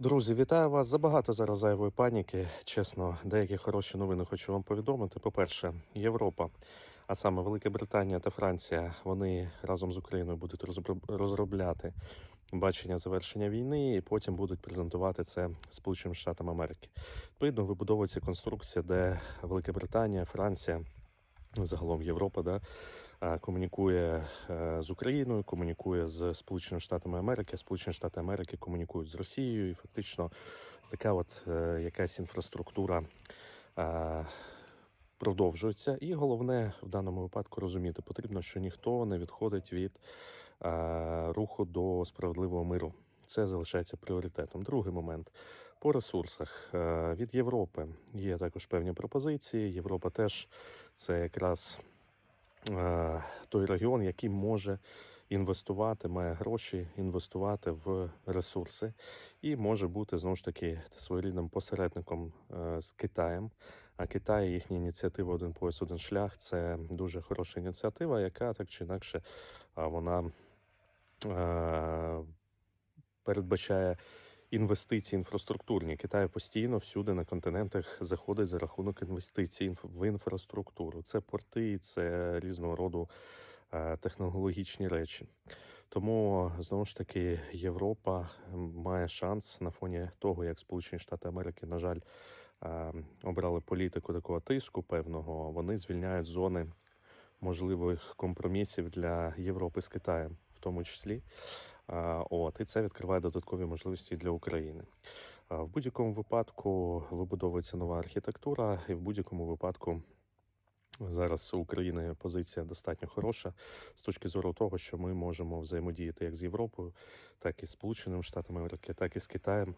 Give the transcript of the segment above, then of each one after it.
Друзі, вітаю вас. Забагато зараз зайвої паніки. Чесно, деякі хороші новини хочу вам повідомити. По-перше, Європа, а саме Велика Британія та Франція, вони разом з Україною будуть розробляти бачення завершення війни, і потім будуть презентувати це Сполученим Штатам Америки. Відповідно, вибудовується конструкція, де Велика Британія, Франція, загалом Європа, да, е, комунікує е, з Україною, комунікує з Сполученими Штатами Америки, Сполучені Штати Америки комунікують з Росією, і фактично така от е, якась інфраструктура продовжується. І головне в даному випадку розуміти потрібно, що ніхто не відходить від руху до справедливого миру. Це залишається пріоритетом. Другий момент по ресурсах Е, від Європи є також певні пропозиції. Європа теж це якраз е, той регіон, який може інвестувати, має гроші інвестувати в ресурси і може бути знову ж таки своєрідним посередником е, з Китаєм. А Китай, їхня ініціатива Один пояс, один шлях це дуже хороша ініціатива, яка так чи інакше вона передбачає інвестиції інфраструктурні. Китай постійно всюди на континентах заходить за рахунок інвестицій в інфраструктуру. Це порти, це різного роду е, технологічні речі. Тому знову ж таки Європа має шанс на фоні того, як Сполучені Штати Америки, на жаль, е, обрали політику такого тиску певного. Вони звільняють зони можливих компромісів для Європи з Китаєм, в тому числі. От і це відкриває додаткові можливості для України. В будь-якому випадку вибудовується нова архітектура, і в будь-якому випадку зараз у України позиція достатньо хороша з точки зору того, що ми можемо взаємодіяти як з Європою, так і з Сполученими Штатами Америки, так і з Китаєм.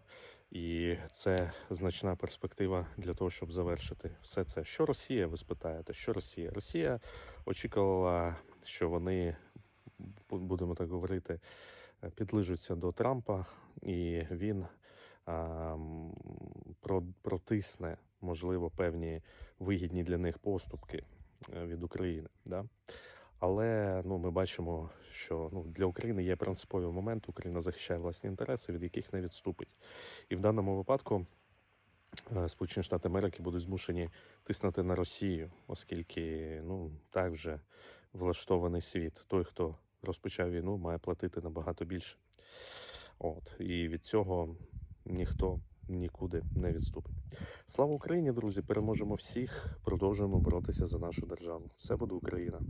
І це значна перспектива для того, щоб завершити все це. Що Росія? Ви спитаєте, що Росія? Росія очікувала, що вони будемо так говорити, підлижуться до Трампа, і він а, про- протисне, можливо, певні вигідні для них поступки е, від України. Да? Але ну, ми бачимо, що ну, для України є принциповий момент. Україна захищає власні інтереси, від яких не відступить. І в даному випадку е, Сполучені Штати Америки будуть змушені тиснути на Росію, оскільки ну так вже влаштований світ. Той, хто розпочав війну, має платити набагато більше. От і від цього ніхто нікуди не відступить. Слава Україні, друзі! Переможемо всіх, продовжуємо боротися за нашу державу. Все буде Україна.